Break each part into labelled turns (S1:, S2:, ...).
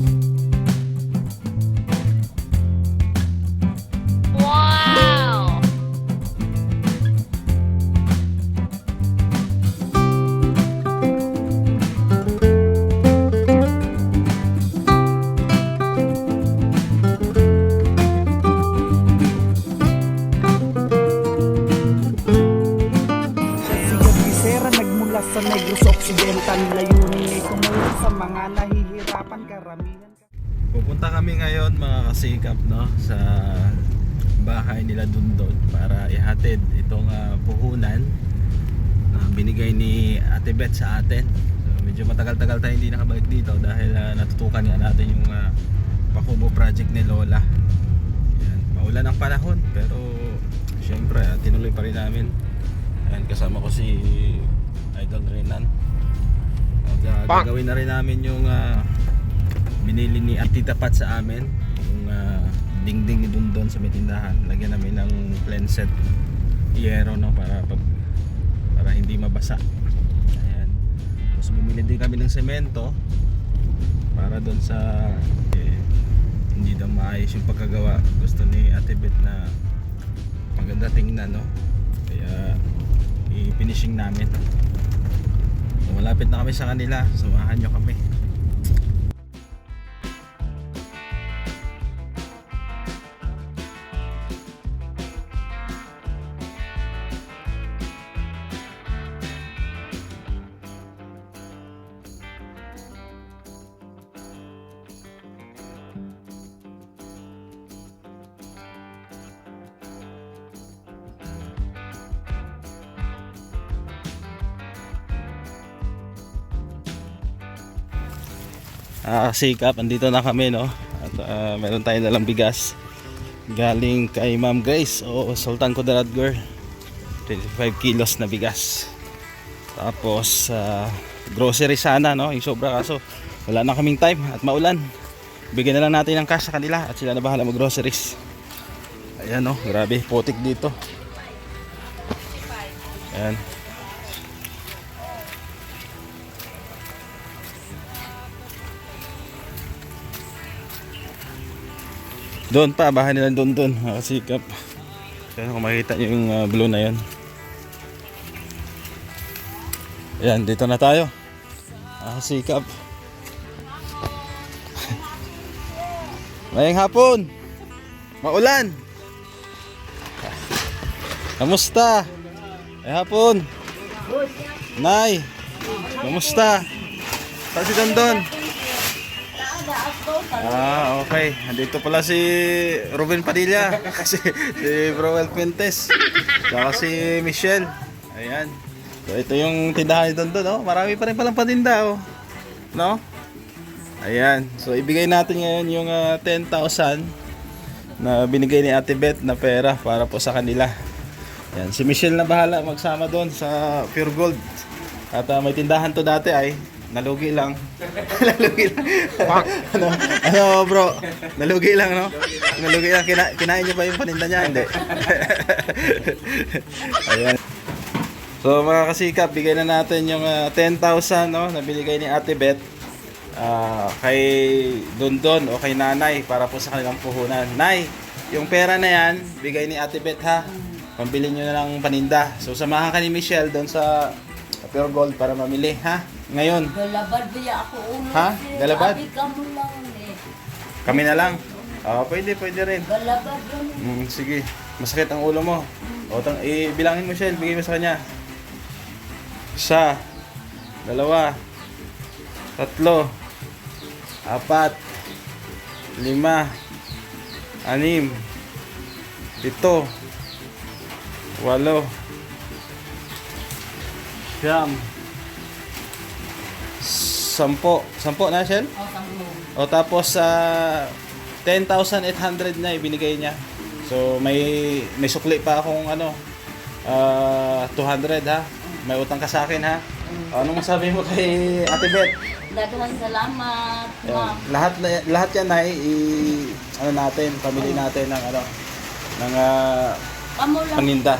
S1: Wow!
S2: Beth sa atin. So, medyo matagal-tagal tayo hindi nakabalik dito dahil ah, natutukan nga natin yung uh, Pakubo project ni Lola. Yan, maulan ang panahon pero syempre ah, tinuloy pa rin namin. Ayan, kasama ko si Idol Renan. At ah, gagawin na rin namin yung ah, binili ni Tita Pat sa amin yung ah, dingding ni Dundon sa may tindahan lagyan namin ng cleansed yero no para pag para hindi mabasa tapos bumili din kami ng semento para doon sa eh, hindi daw maayos yung pagkagawa. Gusto ni Ate Beth na maganda tingnan no? Kaya i-finishing namin. So, malapit na kami sa kanila. Samahan nyo kami Ah, sikap, andito na kami no. At ah, meron tayong dalang bigas galing kay Ma'am Grace o Sultan Kudarat Girl. 25 kilos na bigas. Tapos ah, grocery sana no, yung sobra kaso wala na kaming time at maulan. Bigyan na lang natin ng cash sa kanila at sila na bahala mag groceries. Ayan no, grabe, putik dito. Ayan. Doon pa, bahay nila doon doon, makasikap. Kaya kung makikita niyo yung uh, blue na yun. Ayan, dito na tayo. Makasikap. Mayang hapon. Maulan. Kamusta? Ay hapon. Nay. Kamusta? Saan si Dondon? Ah, okay. Andito pala si Ruben Padilla. Kasi si Broel Fuentes. Saka si Michelle. Ayan. So ito yung tindahan ni Dondon, no? Marami pa rin palang patinda, oh. No? Ayan. So ibigay natin ngayon yung ah, 10,000 na binigay ni Ate Beth na pera para po sa kanila. Ayan. Si Michelle na bahala magsama doon sa Pure Gold. At ah, may tindahan to dati ay nalugi lang. nalugi lang. ano, ano bro? Nalugi lang no? Nalugi lang. Kina, kinain niyo pa yung paninda niya? Hindi. Ayan. So mga kasikap, bigay na natin yung ah, 10,000 no, na binigay ni Ate Beth ah, kay Dondon o kay Nanay para po sa kanilang puhunan. Nay, yung pera na yan, bigay ni Ate Beth ha. Pambili nyo na ng paninda. So samahan ka ni Michelle doon sa Pure Gold para mamili ha. Ngayon,
S3: Galabad ba ya ako ulo?
S2: Ha?
S3: sir?
S2: Galabad?
S3: Abi ka mo lang eh.
S2: kami na lang. Ah, pwede, pwede rin.
S3: Galabad lang.
S2: Mm, sige. Masakit ang ulo mo. O, tang, ibilangin mo siya, bigay mo sa kanya. Isa, dalawa, tatlo, apat, lima, anim, pito, walo, siyam, sampo. Sampo na, Shell?
S3: O, tamo.
S2: O tapos sa 10,800 na ibinigay niya. So may may sukli pa akong ano ah, 200 ha. May utang ka sa akin ha. Anong masabi mo kay Ate Beth?
S3: Daghang salamat,
S2: Yan.
S3: ma'am.
S2: Lahat lahat yan ay i ano natin, pamili natin ng ano ng
S3: Kamo lang.
S2: paninda.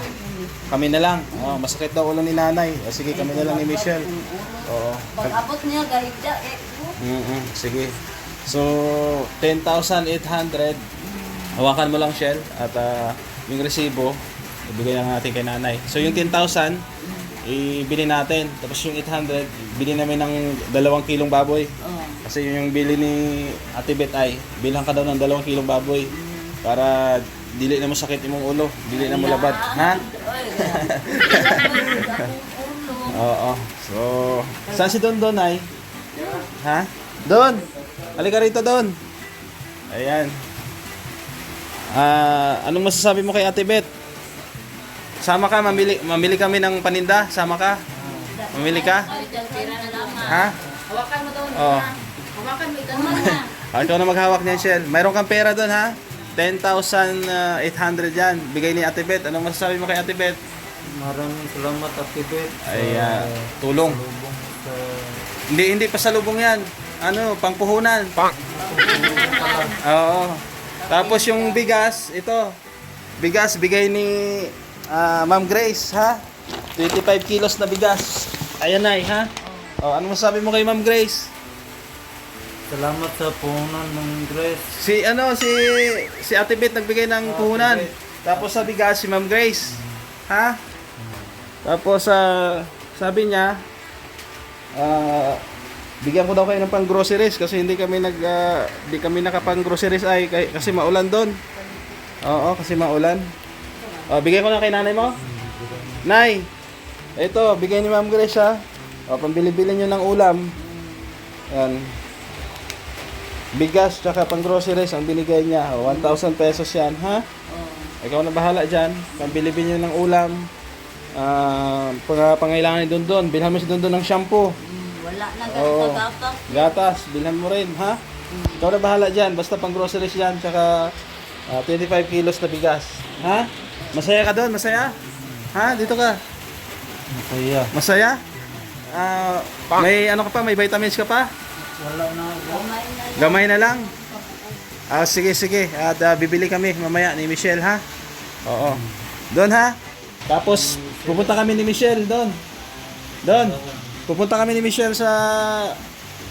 S3: Mm.
S2: Kami na lang. Oh, masakit daw ulo ni nanay. O, sige, kami na lang ni Michelle. Oo.
S3: Pag abot niya, gahigda eh.
S2: Mm sige. So, 10,800. Hawakan mo lang, Shell. At ah, yung resibo, ibigay lang natin kay nanay. So, yung 10,000, ibili natin. Tapos yung 800, bili namin ng dalawang kilong baboy.
S3: Oh.
S2: Kasi yun yung bili ni Ate Bet ay, bilang ka daw ng dalawang kilong baboy. Para dili na mo sakit imong ulo, dili na mo labad. Ha? Oo. So, saan si Don Don ay? Ha? Don! Halika rito, Don. Ayan. Ah, anong masasabi mo kay Ate Bet? Sama ka, mamili, mamili kami ng paninda. Sama ka? Mamili ka? Ha?
S3: Hawakan mo doon.
S2: Oh.
S3: Hawakan mo ikaw na.
S2: Ah, ikaw na maghawak niyan, Shell. Mayroon kang pera doon, ha? 10,800 yan. Bigay ni Ate Bet. Anong masasabi mo kay Ate Bet?
S1: Maraming salamat Ate Bet.
S2: Ay, ah, tulong.
S1: lubong sa
S2: Hindi, hindi pa sa lubong yan. Ano, pangpuhunan. Pang. Oo. Tapos yung bigas, ito. Bigas, bigay ni ah, Ma'am Grace, ha? 25 kilos na bigas. Ayan na, ha? Oh, ano masabi mo kay Ma'am Grace?
S1: Salamat sa puhunan ng Grace.
S2: Si ano, si si Ate Bet nagbigay ng puhunan. Tapos sa bigas si Ma'am Grace. Ha? Tapos sa sabi niya ah bigyan ko daw kayo ng pang groceries kasi hindi kami nag ah, hindi kami nakapang groceries ay kay- kasi maulan doon. Oo, kasi maulan. Oh, bigyan ko na kay nanay mo. Nay. Ito, bigay ni Ma'am Grace ha. O, pambili-bili niyo ng ulam. Yan. Bigas tsaka pang groceries ang binigay niya. O, 1,000 pesos yan, ha?
S3: Oh.
S2: Ikaw na bahala dyan. Pambili niyo ng ulam. Ah, pang pangailangan ni Dondon. Bilhan mo si Dondon ng shampoo.
S3: Mm, Wala na ganito dapat.
S2: Gatas, bilhan mo rin, ha? Ikaw na bahala dyan. Basta pang groceries yan. Tsaka ah, 25 kilos na bigas. Ha? Masaya ka doon? Masaya? Ha? Dito ka?
S1: Masaya.
S2: Masaya? Ah, may ano ka pa? May vitamins ka pa?
S1: Wala na
S3: lang.
S2: Gamay na lang. Ah, sige, sige. At ah, bibili kami mamaya ni Michelle, ha? Oo. Doon, ha? Tapos, pupunta kami ni Michelle doon. Doon. Pupunta kami ni Michelle sa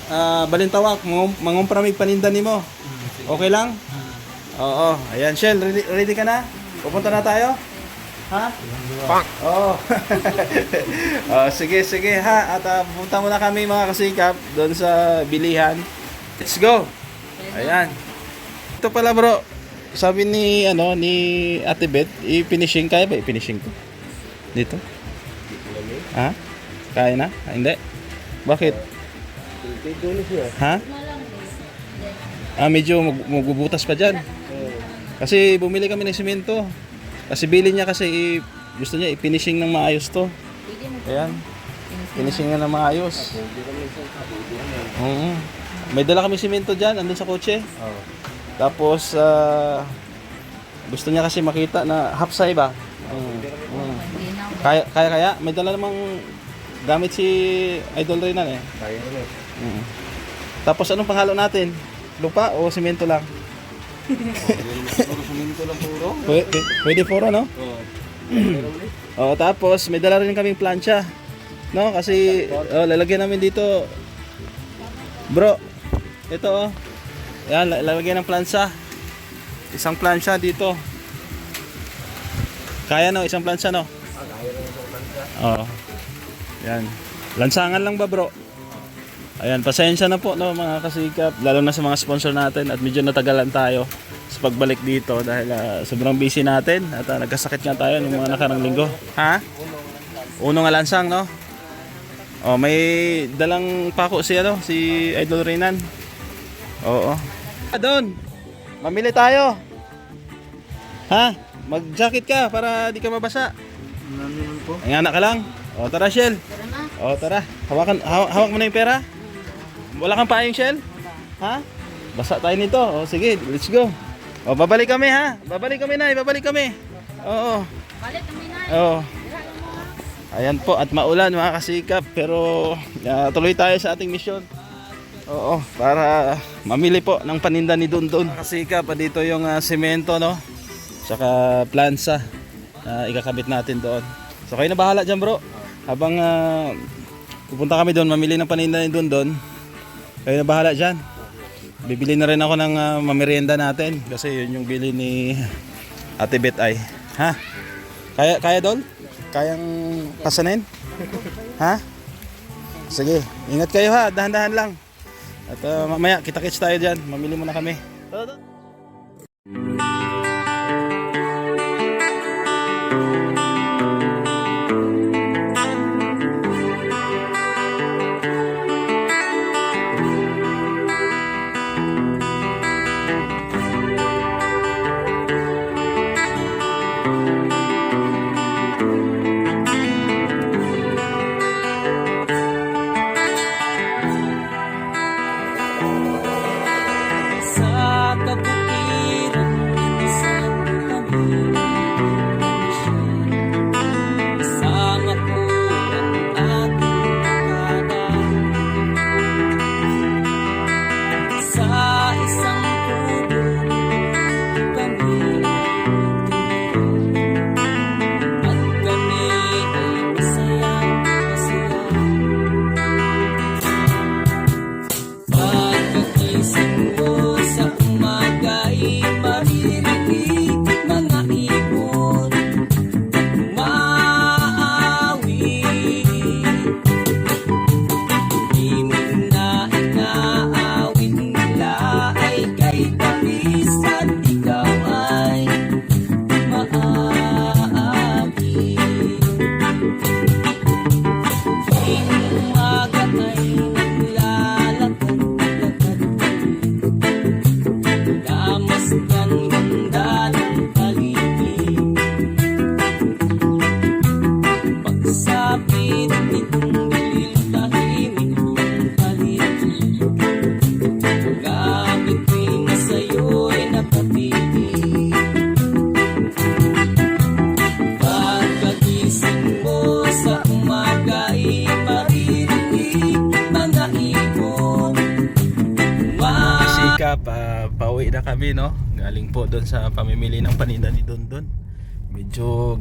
S2: ah, Balintawak. Mangum- Mangumpramig paninda ni mo. Okay lang? Oo. Ayan, Shell. Ready, ready ka na? Pupunta na tayo? Ha? Pang. Oo. oh, sige, sige ha. At uh, pupunta muna kami mga kasikap doon sa bilihan. Let's go. Ayan. Ito pala bro. Sabi ni ano ni Ate Beth, i-finishing kaya ba i-finishing ko? Dito? Ha? Kaya na? Ah, hindi. Bakit? Ha? Ah, medyo mag- magbubutas pa dyan. Kasi bumili kami ng simento. Kasi bili niya kasi i- gusto niya i-finishing ng maayos to. Ayan. Finishing na ng maayos. Oo. May dala kami simento dyan, andun sa kotse.
S1: Oo.
S2: Tapos, ah, gusto niya kasi makita na hapsay ba? Mm. Mm.
S3: Hindi na.
S2: Kaya, kaya, kaya. May dala namang gamit si Idol Renan eh.
S1: Kaya na.
S2: Mm. Tapos, anong panghalo natin? Lupa o simento lang?
S1: Puro suminto lang puro.
S2: Pwede, pwede for ano?
S1: Oo.
S2: Oh, tapos may dala rin kaming plancha. No, kasi oh, lalagyan namin dito. Bro, ito oh. Yan, la- lalagyan ng plancha. Isang plancha dito. Kaya no, isang plancha no? Oo. Yan. Lansangan lang ba, bro? Ayan, pasensya na po no mga kasikap, lalo na sa mga sponsor natin at medyo natagalan tayo sa pagbalik dito dahil ah, sobrang busy natin at ah, nagkasakit nga tayo ng mga nakarang linggo. Ha? Uno nga lansang, no? Oh, may dalang pako si ano, si Idol Renan. Oo. Ah, doon. Mamili tayo. Ha? Mag-jacket ka para di ka mabasa.
S1: Nanon po.
S2: Ay, anak ka lang. O, tara, Shell.
S3: Tara na.
S2: O, tara. Hawakan, haw- hawak mo na yung pera. Wala kang paayong, Shell? Ha? Basa tayo nito. O, sige, let's go. O, babalik kami, ha? Babalik kami na, babalik kami. Oo.
S3: Balik kami na.
S2: Oo. Ayan po, at maulan mga kasikap. Pero ah, tuloy tayo sa ating misyon. Oo, para mamili po ng paninda ni Dundun. Kasikap, dito yung ah, semento, no? Tsaka plansa na ikakabit natin doon. So kayo na bahala dyan bro. Habang ah, pupunta kami doon, mamili ng paninda ni Dundun. Kayo na bahala dyan. Bibili na rin ako ng uh, mamerienda natin kasi yun yung bili ni Ate Bet ay. Ha? Kaya kaya dol? Kayang pasanin? ha? Sige, ingat kayo ha, dahan-dahan lang. At uh, mamaya kita-kits tayo diyan. Mamili muna kami.
S4: Sa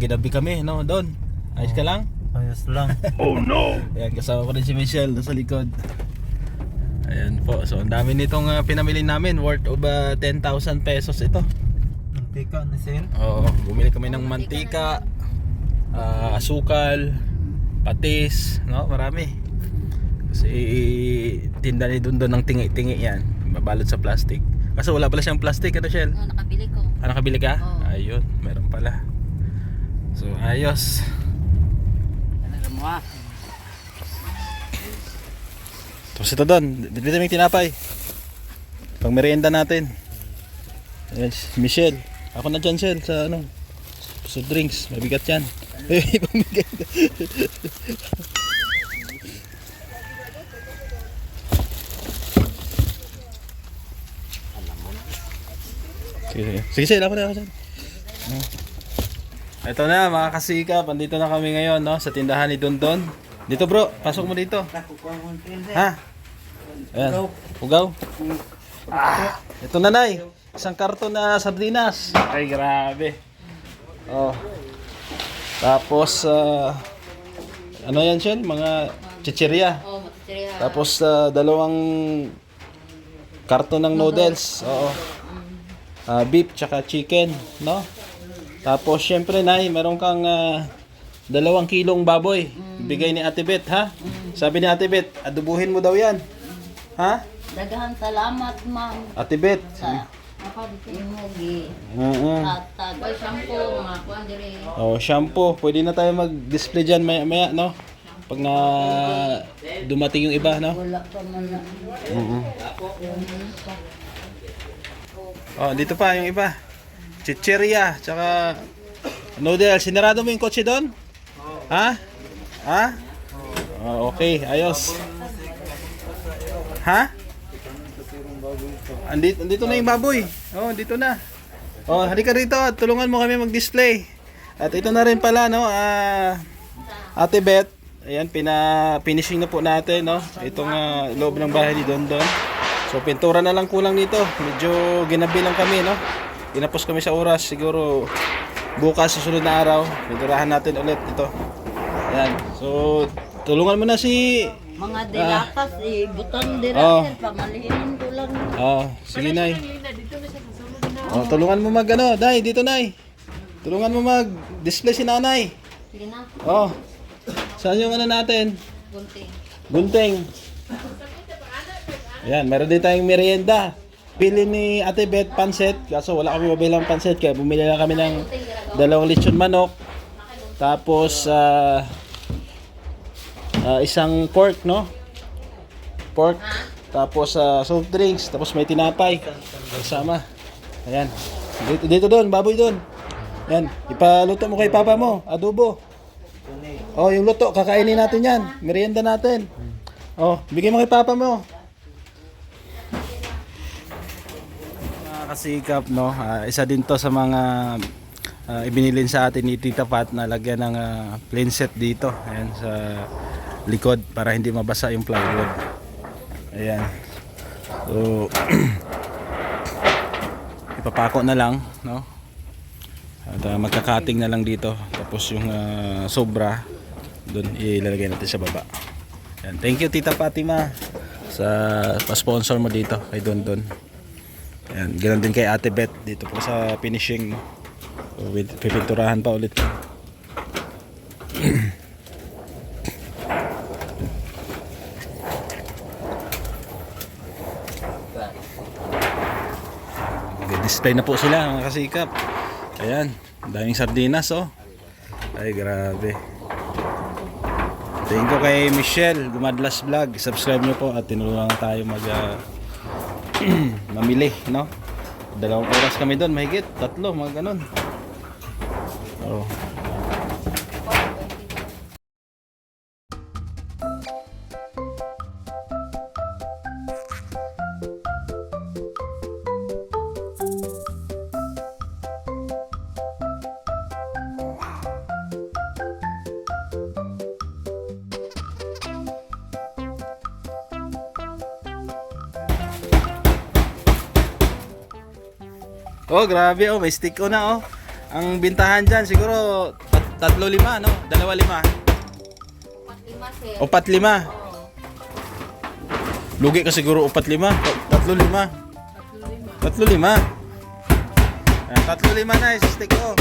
S2: ginabi kami no, Don. Ayos ka lang?
S1: Ayos lang.
S2: Ayan, kasama ko rin si Michelle nasa likod. Ayan po. So, ang dami nitong ah, pinamili namin. Worth of ah, 10,000 pesos ito.
S1: Mantika na sin.
S2: Oo, bumili kami ng mantika, ah, asukal, patis, no? Marami. Kasi tinda ni Dundon ng tingi-tingi yan. Babalot sa plastic. Kaso wala pala siyang plastic, ano Shell?
S3: Oo, nakabili ko.
S2: Ah, nakabili ka?
S3: Oo.
S2: Ayun, meron pala. So, ayos.
S3: Ah.
S2: Tapos ito doon, bibili kami tinapay. Pang merienda natin. Yes, Michelle. Ako na dyan, Shell, sa ano, sa drinks. Mabigat yan. Eh, pamigat. Sige, sige, Shell, ako na, ako dyan. Oh. Ito na mga kasikap, andito na kami ngayon no, sa tindahan ni Don Don. Dito bro, pasok mo dito. Ha? Ayan. Ugaw. Ah, ito nanay. Isang karton na sardinas. Ay, grabe. Oh. Tapos, ah, ano yan, Shell? Mga chichirya.
S3: Oo, matitiriya.
S2: Tapos, ah, dalawang karton ng noodles. Oo. Ah, beef tsaka chicken, no? Tapos, syempre, Nay, meron kang ah, dalawang kilong baboy. Bigay ni Ate Bet, ha? Sabi ni Ate Bet, adubuhin mo daw yan. Ha?
S3: Daghan salamat, ma'am.
S2: Ate Bet.
S3: Sa imugi.
S2: Oo.
S3: Tatag. Ay, shampoo, mga kuwan dire.
S2: Oh, shampoo. Pwede na tayo mag-display dyan maya, maya, no? Pag na dumating yung iba, no?
S3: Wala pa man na.
S2: Oo. Oh, dito pa yung iba. Chicheria, tsaka noodle. Sinarado mo yung kotse doon? Ha? Ha? Oh, okay, ayos. Ha? Andito, andito na yung baboy. Oh, dito na. Oh, halika rito at tulungan mo kami mag-display. At ito na rin pala, no? Ah, Ate Beth, ayan, pina, finishing na po natin, no? Itong ah, loob ng bahay ni Don Don. So, pintura na lang kulang nito. Medyo ginabi lang kami, no? Tinapos kami sa oras. Siguro, bukas, susunod na araw, pinturahan natin ulit ito. Ayan. So, tulungan mo na si
S3: Mga dilatas, eh, buton dira,
S2: Oh.
S3: sir. Pamalihin ko lang.
S2: Oh, sige nay. Oh, tulungan mo mag ano, Nay, dito Nay. Tulungan mo mag display si Nanay.
S3: Sige na,
S2: Oh. Saan yung ano natin?
S3: kunti.
S2: Gunting. Ayan, meron din tayong merienda. Pili ni Ate Beth pansit, kaso wala kami mabilang pansit kaya bumili lang kami ng dalawang lechon manok. Tapos ah, ah, isang pork, no? Pork. Tapos ah, soft drinks, tapos may tinapay. Kasama. Ayan. Dito, dito doon, baboy doon. Ayan, ipaluto mo kay papa mo, adobo. Oh, yung luto, kakainin natin yan. Merienda natin. Oh, bigay mo kay papa mo. Mga kasikap, no? Ah, isa din to sa mga ah, ibinilin sa atin ni Tita Pat na lagyan ng ah, plain set dito. Ayan, sa likod para hindi mabasa yung plywood. Ayan. So, ipapako na lang, no? At uh, magkakating na lang dito. Tapos yung ah, sobra, doon ilalagay natin sa baba. Yan. Thank you Tita Fatima sa pa-sponsor mo dito kay Don Don. Yan. Ganun din kay Ate Beth dito po sa finishing. With, pipinturahan pa ulit. display na po sila mga kasikap. Ayan, daming sardinas oh. Ay grabe. Thank you kay Michelle Gumadlas Vlog. Subscribe nyo po at tinulungan tayo mag ah, mamili, no? Dalawang oras kami doon, mahigit, tatlo, mga ganun. Oh, grabe oh, may stick ko na oh. Ang bintahan dyan siguro tat- tatlo lima, no? Dalawa lima.
S3: Lima, sir.
S2: Opat lima. Lugi ka siguro upat lima. Ta- Tatlo lima. Tatlo lima. Ayan, tatlo lima na yung stick ko.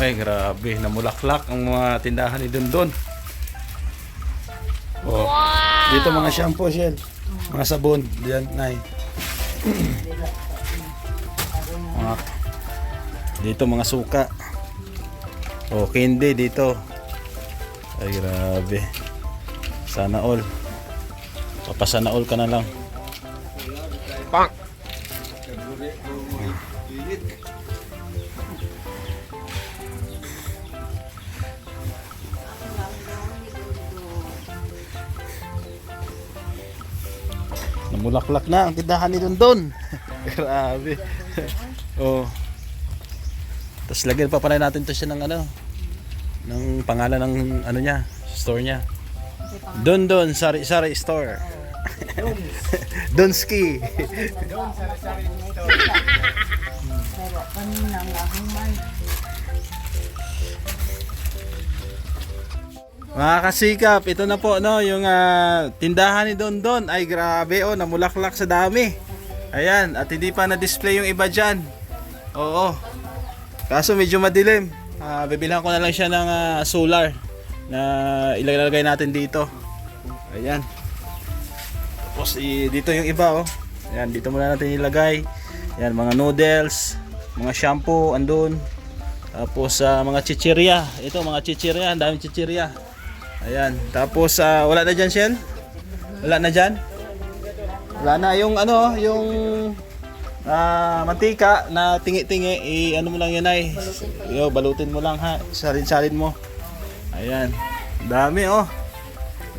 S2: Ay, grabe. Namulaklak ang mga tindahan ni Dondon. Oh. Dito mga shampoo, Shell. Mga sabon. Diyan, Nay. mga, dito mga suka. Oh, candy dito. Ay, grabe. Sana all. Papasana all ka na lang. Namulaklak na ang tindahan ni Dondon. Grabe. oh. Tapos lagyan pa pala natin to siya ng ano, ng pangalan ng ano niya, store niya. Dondon Sari Sari Store. Donski. Mga kasikap, ito na po no, yung ah, tindahan ni Don Don. Ay grabe oh, namulaklak sa dami. Ayan, at hindi pa na-display yung iba dyan. Oo. Kaso medyo madilim. Ah, bibilhan ko na lang siya ng ah, solar na ilalagay natin dito. Ayan. Tapos i- dito yung iba oh. Ayan, dito muna natin ilagay. Ayan, mga noodles, mga shampoo andun. Tapos sa mga chichirya. Ito mga chichirya, ang daming chichirya. Ayan. Tapos ah, wala na dyan, Shell? Wala na dyan? Wala na yung ano, yung ah, mantika na tingi-tingi, i ano mo lang yan ay. Yo, balutin mo lang ha. Salin-salin mo. Ayan. Dami oh.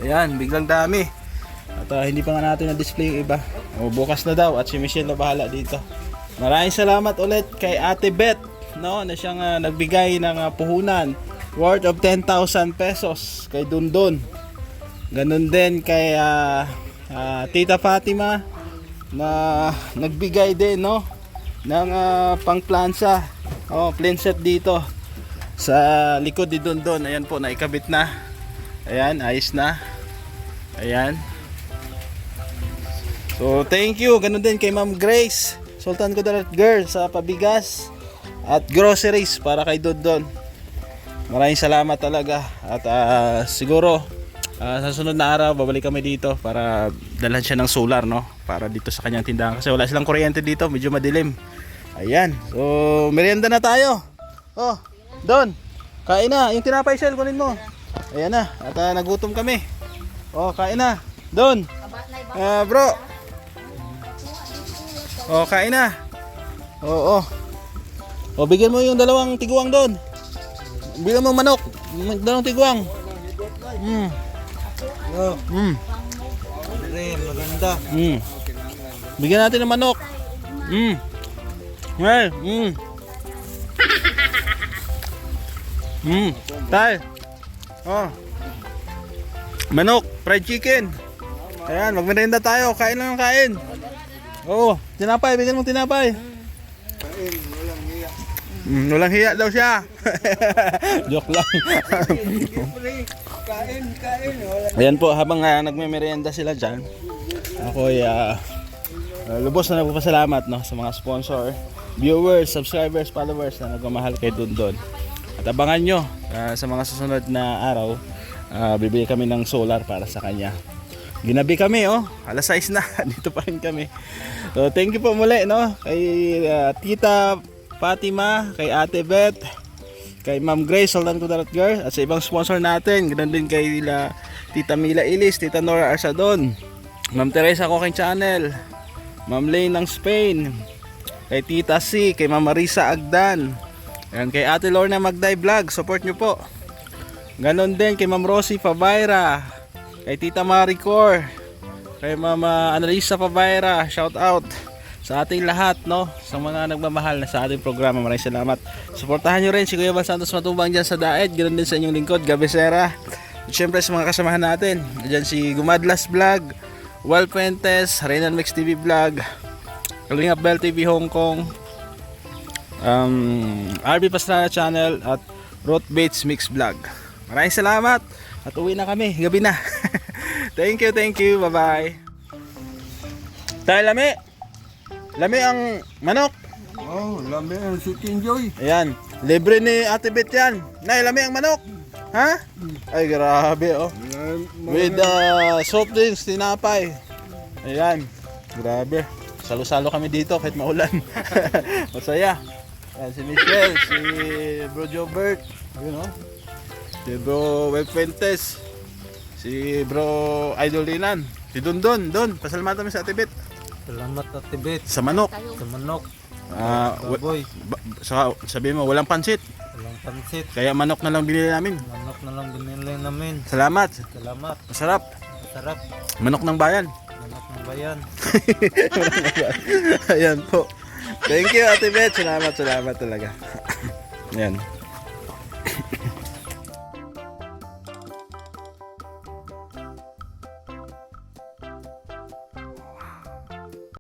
S2: Ayan, biglang dami. At ah, hindi pa nga natin na-display yung iba. O, bukas na daw at si Michelle na bahala dito. Maraming salamat ulit kay Ate Beth no, na siyang ah, nagbigay ng ah, puhunan worth of 10,000 pesos kay Dundon. Ganun din kay ah, ah, Tita Fatima na nagbigay din no ng uh, pangplansa. Oh, planset dito sa likod ni Dundon. Ayan po, naikabit na. Ayan, ayos na. Ayan. So, thank you. Ganun din kay Ma'am Grace. Sultan Kudarat Girl sa pabigas at groceries para kay Dondon. Maraming salamat talaga. At ah, siguro ah, sa sunod na araw babalik kami dito para dalhan siya ng solar no para dito sa kanyang tindahan kasi wala silang kuryente dito, medyo madilim. Ayan. So, merienda na tayo. Oh, Don. Kain na. Yung tinapay shell kunin mo. Ayan na. At ah, nagutom kami. Oh, kain na. Don. Ah, bro. Oh, kain na. Oo. Oh, bigyan mo yung dalawang tiguang doon. Bigyan mo manok. Dalawang tiguang. Mm.
S1: Oh,
S2: Mm.
S1: Re, maganda.
S2: Mm. Bigyan natin ng manok. Mm. Well, mm. Mm. Tay. Oh. Manok, fried chicken. Ayan, magmerenda tayo. Kain lang ng kain. Oo, tinapay. Bigyan mo tinapay. Mm, walang hiya daw siya. Joke lang.
S1: Kain, kain.
S2: Ayan po, habang uh, nagme-merienda sila dyan, ako ay ah, ah, lubos na nagpapasalamat no, sa mga sponsor, viewers, subscribers, followers na nagmamahal kay Dundon. At abangan nyo ah, sa mga susunod na araw, ah, bibili kami ng solar para sa kanya. Ginabi kami oh, alas 6 na, dito pa rin kami. So thank you po muli no, kay ah, Tita Fatima, kay Ate Beth, kay Ma'am Grace Soldan Kudarat Girl at sa ibang sponsor natin ganoon din kay la, Tita Mila Ilis, Tita Nora Arsadon Ma'am Teresa Cooking Channel Ma'am Lane ng Spain kay Tita C, kay Ma'am Marisa Agdan Ayan, kay Ate Lorna Magday Vlog support nyo po. Ganon din kay Ma'am Rosie Favaira kay Tita Maricor kay Ma'am ah, Annalisa Favaira shout out sa ating lahat no? Sa mga nagmamahal na sa ating programa maraming salamat. Suportahan nyo rin si Kuya Bal Santos Matubang dyan sa Daet. Ganoon din sa inyong lingkod Gabesera at syempre sa mga kasamahan natin dyan si Gumadlas Vlog Wal Fuentes Renan Mix TV Vlog Kalingap Bell TV Hong Kong um, RB Pastrana Channel at Root Bates Mix Vlog. Maraming salamat! At uwi na kami. Gabi na. Thank you thank you. Bye bye tayo lami lami ang manok
S1: Oh, lambi ang Sweet Enjoy.
S2: Ayan, libre ni Ate Bet yan. Nay, lami ang manok. Ha? Ay, grabe oh. With uh, soft drinks, tinapay. Ayan, grabe. Salo-salo kami dito kahit maulan. Masaya. Ayan, si Michelle, si Bro Jobert. Ayun oh. Si Bro Web Fuentes. Si Bro Idol Linan. Si Don Don, Don. Pasalamatan mo sa Ate Bet.
S1: Salamat at tibet.
S2: Sa manok.
S1: Sa manok.
S2: Ah, wa-
S1: Baboy.
S2: ba- sa, sabi mo, walang pansit.
S1: Walang pansit.
S2: Kaya manok na lang binili namin.
S1: Manok na lang binili namin.
S2: Salamat.
S1: Salamat.
S2: Masarap.
S1: Sarap.
S2: Manok ng bayan.
S1: Manok ng bayan.
S2: Ayan po. Thank you, Ate Beth. Salamat, salamat talaga. Ayan.